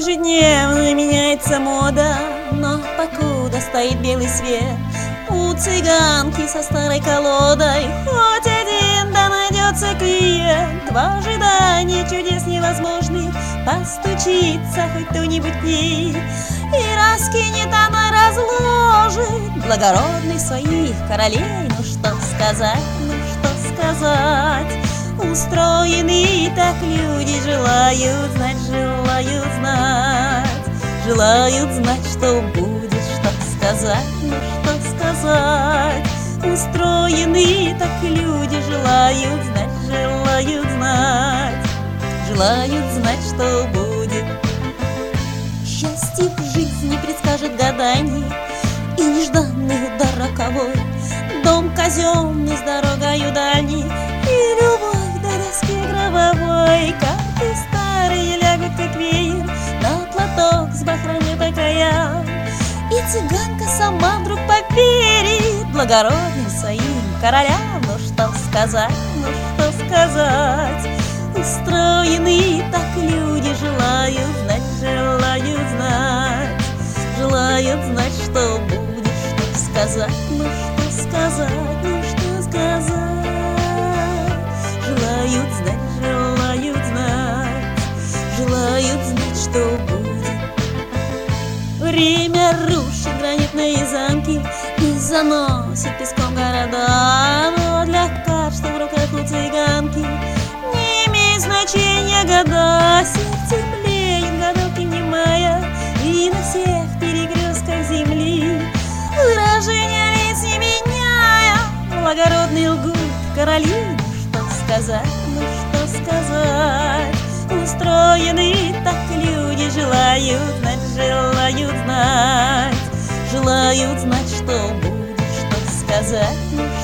Ежедневно меняется мода, но покуда стоит белый свет, У цыганки со старой колодой хоть один да найдется клиент. В ожидании чудес невозможных постучится хоть кто-нибудь к ней, И раскинет она разложит благородных своих королей. Ну что сказать, ну что сказать, устроены так люди желают знать, желают желают знать, что будет, что сказать, ну что сказать. Устроены так люди желают знать, желают знать, желают знать, что будет. Счастье в жизни предскажет гадание И нежданный удар роковой Дом казенный цыганка сама вдруг поверит Благородным своим королям Ну что сказать, ну что сказать. Устроены так люди желают знать, желают знать. Желают знать, что будет, что сказать, ну что сказать, ну что сказать. Желают знать, желают знать, желают знать, что будет. Время И заносит песком города Но для что в руках у цыганки Не имеет значения года. Сердце млеет, годовки немая И на всех перекрестках земли. Выражение лиц не меняя Благородный лгут короли Ну что сказать, ну что сказать? Устроены так люди желают знать, желают знать. Желают знать, что будет, что